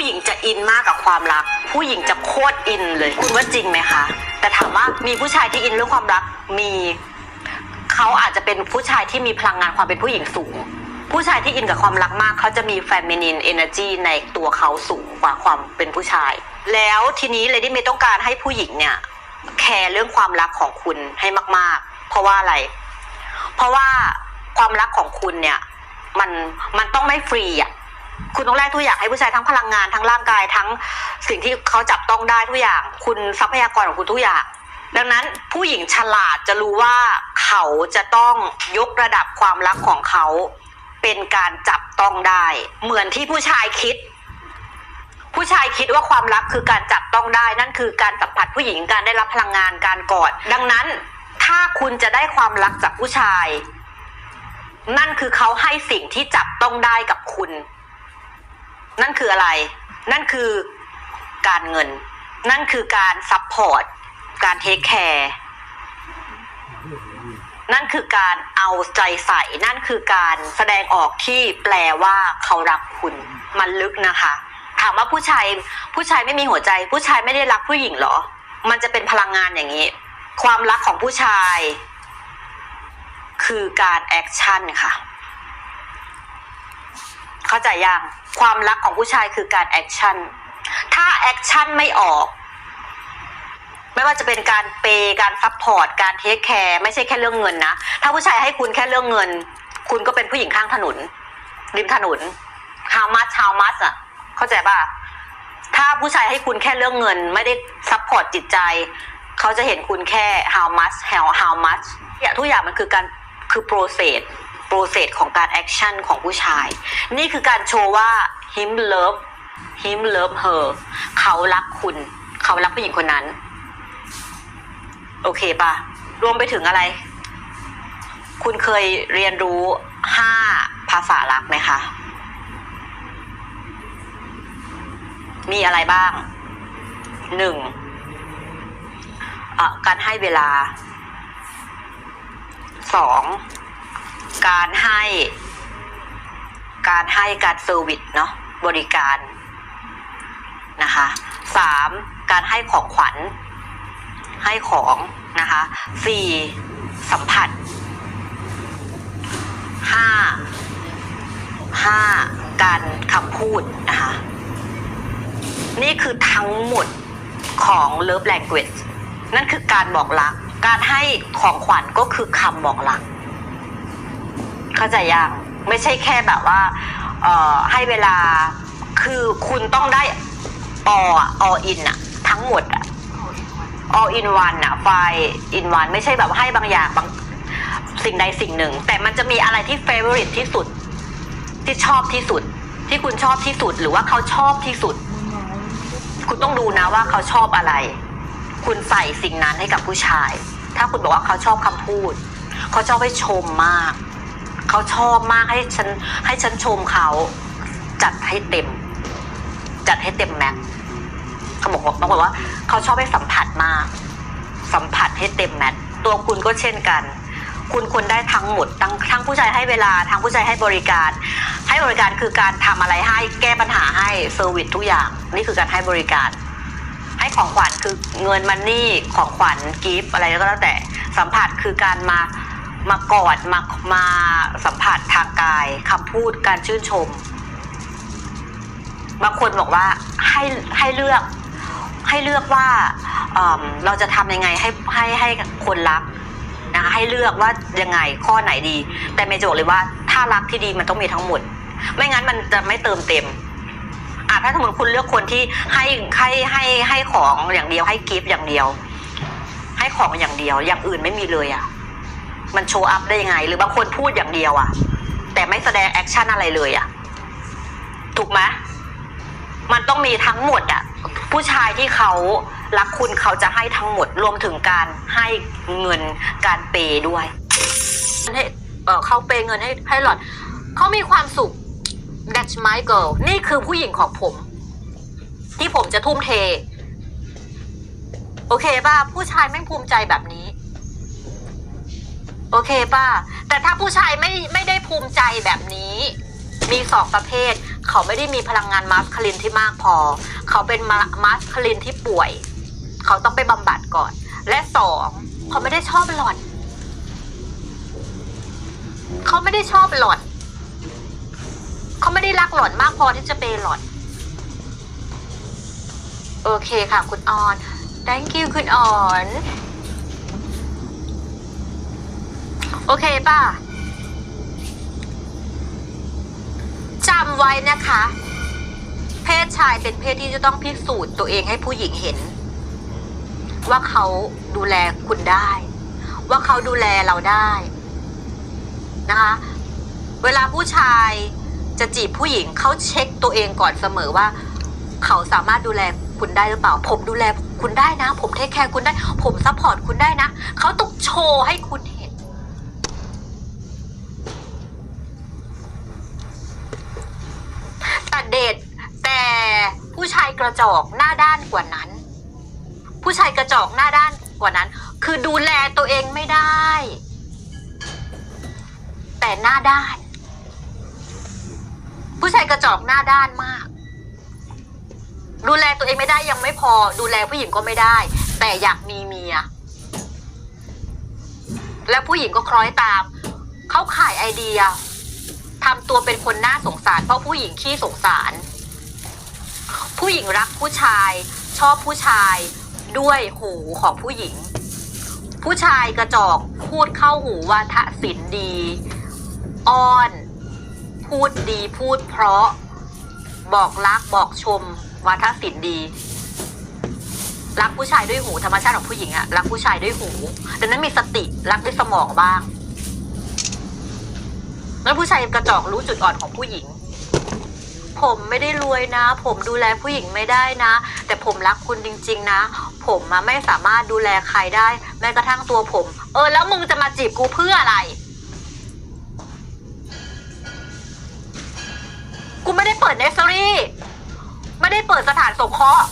ผู้หญิงจะอินมากกับความรัก ผู้หญิงจะโคตรอินเลย คุณว่าจริงไหมคะ แต่ถามว่ามีผู้ชายที่อินเรื่องความรักมีเขาอาจจะเป็นผู้ชายที่มีพลังงานความเป็นผู้หญิงสูง ผู้ชายที่อินกับความรักมาก เขาจะมี feminine energy ในตัวเขาสูงกว่าความเป็นผู้ชาย แล้วทีนี้เลดี้เมย์ต้องการให้ผู้หญิงเนี่ยแคร์เรื่องความรักของคุณให้มาก ๆ เพราะว่าอะไร เพราะว่าความรักของคุณเนี่ย มันมันต้องไม่ฟรีอะ คุณต้องแลกทุกอย่างให้ผู้ชายทั้งพลังงานทั้งร่างกายทั้งสิ่งที่เขาจับต้องได้ทุกอย่าง คุณทรัพยากรของคุณทุกอย่าง ดังนั้นผู้หญิงฉลาดจะรู้ว่าเขาจะต้องยกระดับความรักของเขา เป็นการจับต้องได้ เหมือนที่ผู้ชายคิด ผู้ชายคิดว่าความรักคือการจับต้องได้ นั่นคือการสัมผัสผู้หญิงการได้รับพลังงานการกอด ดังนั้นถ้าคุณจะได้ความรักจากผู้ชาย นั่นคือเขาให้สิ่งที่จับต้องได้กับคุณ นั่นคืออะไร นั่นคือการเงิน นั่นคือการซัพพอร์ต การเทคแคร์นั่นคือการเอาใจใส่ นั่นคือการแสดงออกที่แปลว่าเขารักคุณ มันลึกนะคะ ถามว่าผู้ชายผู้ชายไม่มีหัวใจ ผู้ชายไม่ได้รักผู้หญิงเหรอ มันจะเป็นพลังงานอย่างนี้ ความรักของผู้ชาย คือการแอคชั่นค่ะ เข้าใจยังความรักของผู้ชายคือการแอคชั่นถ้าแอคชั่นไม่ออก ไม่ว่าจะเป็นการเปย์การซัพพอร์ตการเทคแคร์ไม่ใช่แค่เรื่องเงินนะถ้าผู้ชายให้คุณแค่เรื่องเงิน คุณก็เป็นผู้หญิงข้างถนน ริมถนน how much how much อะ เข้าใจป่ะถ้าผู้ชายให้คุณแค่เรื่องเงิน ไม่ได้ซัพพอร์ตจิตใจ เขาจะเห็นคุณแค่ how much how how much ทุกอย่างมันคือการคือ process process ของการ action ของผู้ชาย นี่คือการโชว์ว่า him love him love her เขารักคุณ เขารักผู้หญิงคนนั้น โอเคปะรวมไปถึงอะไร คุณเคยเรียนรู้ห้าภาษารักไหมคะ มีอะไรบ้างหนึ่งเอ่อการให้เวลาสอง การให้ การให้การเซอร์วิสเนาะบริการนะคะสามการให้ของขวัญ ให้ของนะคะสี่สัมผัสห้าห้าการคำพูดนะคะนี่คือทั้งหมดของ love language นั่นคือการบอกรัก การให้ของขวัญก็คือคำบอกรัก เข้าใจยังไม่ใช่แค่แบบว่า เอ่อให้เวลาคือคุณต้องได้ all อะ all in อะทั้งหมดอะ all in one อะไฟ in one ไม่ใช่แบบให้บางอย่างบางสิ่งใดสิ่งหนึ่ง แต่มันจะมีอะไรที่ favorite ที่สุด ที่ชอบที่สุด ที่คุณชอบที่สุดหรือว่าเขาชอบที่สุด คุณต้องดูนะว่าเขาชอบอะไร คุณใส่สิ่งนั้นให้กับผู้ชาย ถ้าคุณบอกว่าเขาชอบคำพูด เขาชอบให้ชมมาก เขาชอบมากให้ฉันให้ฉันชมเขาจัดให้เต็ม จัดให้เต็มแม็กเขาบอกว่าบางคนว่าเขาชอบให้สัมผัสมาก สัมผัสให้เต็มแม็กตัวคุณก็เช่นกัน คุณควรได้ทั้งหมดทั้งทั้งผู้ชายให้เวลาทั้งผู้ชายให้บริการ ให้บริการคือการทำอะไรให้แก้ปัญหาให้เซอร์วิสทุกอย่าง นี่คือการให้บริการ ให้ของขวัญคือเงินมันนี่ของขวัญกิฟต์อะไรก็แล้วแต่สัมผัสคือการมา มากอดมามาสัมผัสทางกายคำพูดการชื่นชม บางคนบอกว่าให้ให้เลือก ให้เลือกว่าเเราจะทำยังไงให้ให้ให้คนรักนะคะให้เลือกว่ายังไงข้อไหนดี แต่เมย์จบอกเลยว่าถ้ารักที่ดีมันต้องมีทั้งหมด ไม่งั้นมันจะไม่เติมเต็มอะถ้าสมมติคุณเลือกคนที่ให้ให้ให้ให้ของอย่างเดียวให้กิฟต์อย่างเดียว ให้ของอย่างเดียว อย่างอื่นไม่มีเลยอะ มันโชว์อัพได้ยังไง หรือบางคนพูดอย่างเดียวอะแต่ไม่แสดงแอคชั่นอะไรเลยอะถูกไหมมันต้องมีทั้งหมดอะผู้ชายที่เขารักคุณเขาจะให้ทั้งหมดรวมถึงการให้เงินการเปย์ด้วยให้เออเขาเปย์เงินให้ให้หลอดเขามีความสุข That's my girl นี่คือผู้หญิงของผม ที่ผมจะทุ่มเท โอเคป่ะ ผู้ชายไม่ภูมิใจแบบนี้ โอเคป่ะ แต่ถ้าผู้ชายไม่ไม่ได้ภูมิใจแบบนี้ มีสองประเภท เขาไม่ได้มีพลังงานมาสคลินที่มากพอ เขาเป็นมาสคลินที่ป่วย เขาต้องไปบำบัดก่อน และสองเขาไม่ได้ชอบหล่อน เขาไม่ได้ชอบหล่อน เขาไม่ได้รักหล่อนมากพอที่จะเปหล่อน โอเคค่ะ คุณออน thank you คุณออน โอเคป่ะจำไว้นะคะ เพศชายเป็นเพศที่จะต้องพิสูจน์ตัวเองให้ผู้หญิงเห็น ว่าเขาดูแลคุณได้ ว่าเขาดูแลเราได้นะคะ เวลาผู้ชายจะจีบผู้หญิงเขาเช็คตัวเองก่อนเสมอว่า เขาสามารถดูแลคุณได้หรือเปล่า ผมดูแลคุณได้นะ ผมเทคแคร์คุณได้ ผมซัพพอร์ตคุณได้นะ เขาต้องโชว์ให้คุณเห็น กระจอกหน้าด้านกว่านั้น ผู้ชายกระจอกหน้าด้านกว่านั้น คือดูแลตัวเองไม่ได้ แต่หน้าด้าน ผู้ชายกระจอกหน้าด้านมาก ดูแลตัวเองไม่ได้ยังไม่พอ ดูแลผู้หญิงก็ไม่ได้ แต่อยากมีเมีย แล้วผู้หญิงก็คล้อยตาม เขาขายไอเดียทำตัวเป็นคนน่าสงสาร เพราะผู้หญิงขี้สงสาร ผู้หญิงรักผู้ชาย ชอบผู้ชายด้วยหูของผู้หญิง ผู้ชายกระจอกพูดเข้าหูว่าทศิลดี อ้อน พูดดีพูดเพราะ บอกรักบอกชมวาทศิลป์ดีรักผู้ชายด้วยหูธรรมชาติของผู้หญิงอะรักผู้ชายด้วยหูดังนั้นมีสติรักด้วยสมองบ้าง แล้วผู้ชายกระจอกรู้จุดอ่อนของผู้หญิง ผมไม่ได้รวยนะ ผมดูแลผู้หญิงไม่ได้นะ แต่ผมรักคุณจริง ๆ นะ ผมอะไม่สามารถดูแลใครได้ แม้กระทั่งตัวผม เออ แล้วมึงจะมาจีบกูเพื่ออะไร กูไม่ได้เปิดเนสซอรี่ ไม่ได้เปิดสถานสงเคราะห์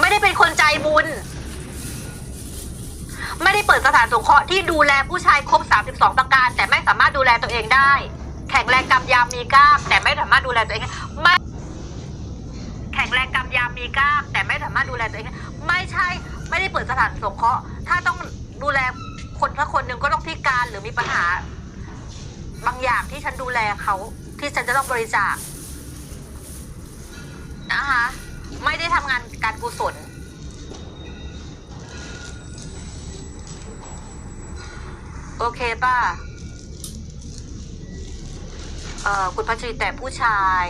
ไม่ได้เป็นคนใจบุญ ไม่ได้เปิดสถานสงเคราะห์ที่ดูแลผู้ชายครบ 32 ประการ แต่ไม่สามารถดูแลตัวเองได้ แข็งแรงกำยำมีกล้าม แต่ไม่สามารถดูแลตัวเองไม่แข็งแรงกำยำมีกล้าม แต่ไม่สามารถดูแลตัวเอง ไม่ใช่ไม่ได้เปิดสถานสงเคราะห์ถ้าต้องดูแลคนสักคนหนึ่งก็ต้องพิการหรือมีปัญหา บางอย่างที่ฉันดูแลเขาที่ฉันจะต้องบริจาคนะคะไม่ได้ทำงานการกุศลโอเคป่ะ คุณพัชรีแต่ผู้ชาย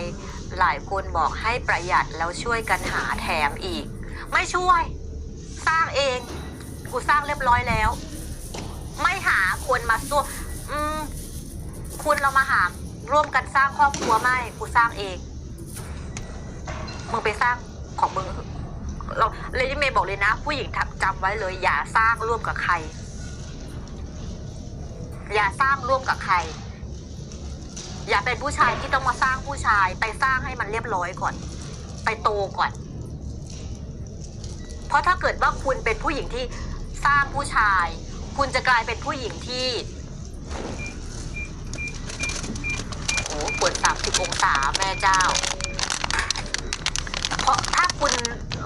หลายคนบอกให้ประหยัดแล้วช่วยกันหาแถมอีก ไม่ช่วย สร้างเอง กูสร้างเรียบร้อยแล้ว ไม่หาคนมาสู้อืมคุณเรามาหาร่วมกันสร้างครอบครัวไม่กูสร้างเองมึงไปสร้างของมึงเราเลยที่เมย์บอกเลยนะ ผู้หญิงจำไว้เลย อย่าสร้างร่วมกับใคร อย่าสร้างร่วมกับใคร อย่าเป็นผู้ชายที่ต้องมาสร้างผู้ชายไปสร้างให้มันเรียบร้อยก่อน ไปโตก่อน เพราะถ้าเกิดว่าคุณเป็นผู้หญิงที่สร้างผู้ชาย คุณจะกลายเป็นผู้หญิงที่โอ้ปวดสามสิบองศาแม่เจ้า เพราะถ้าคุณ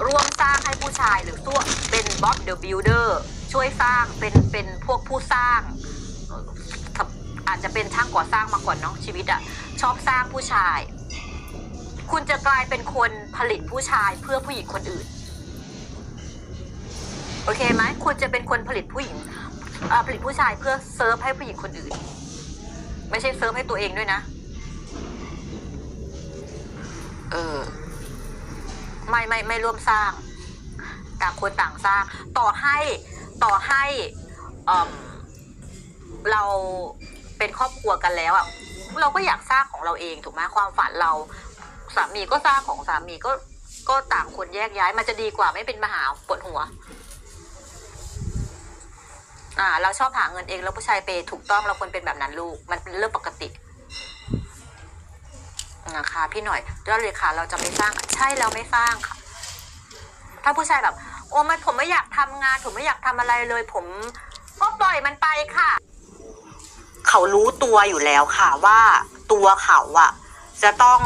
ร่วมสร้างให้ผู้ชายหรือตัวเป็นบ๊อบเดอะบิลเดอร์ช่วยสร้างเป็นเป็นพวกผู้สร้าง อาจจะเป็นช่างก่อสร้างมาก่อนเนาะชีวิตอะชอบสร้างผู้ชาย คุณจะกลายเป็นคนผลิตผู้ชายเพื่อผู้หญิงคนอื่น โอเคไหมคุณจะเป็นคนผลิตผู้หญิงผลิตผู้ชายเพื่อเซิร์ฟให้ผู้หญิงคนอื่น ไม่ใช่เซิร์ฟให้ตัวเองด้วยนะ เออไม่ไม่ไม่ร่วมสร้าง ต่างคนต่างสร้าง ต่อให้ต่อให้เเรา เป็นครอบครัวกันแล้วอะเราก็อยากสร้างของเราเองถูกไหมความฝันเราสามีก็สร้างของสามีก็ก็ต่างคนแยกย้ายมันจะดีกว่าไม่เป็นมหาปวดหัว อ่า เราชอบหาเงินเองแล้วผู้ชายเปย์ถูกต้องเราควรเป็นแบบนั้นลูก มันเป็นเรื่องปกตินะคะพี่หน่อยยอดเลยค่ะ เราจะไม่สร้างใช่เราไม่สร้างค่ะ ถ้าผู้ชายแบบ โอ้มันผมไม่อยากทำงาน ผมไม่อยากทำอะไรเลย ผมก็ปล่อยมันไปค่ะ เขารู้ตัวอยู่แล้วค่ะว่าตัวเขาอะจะต้อง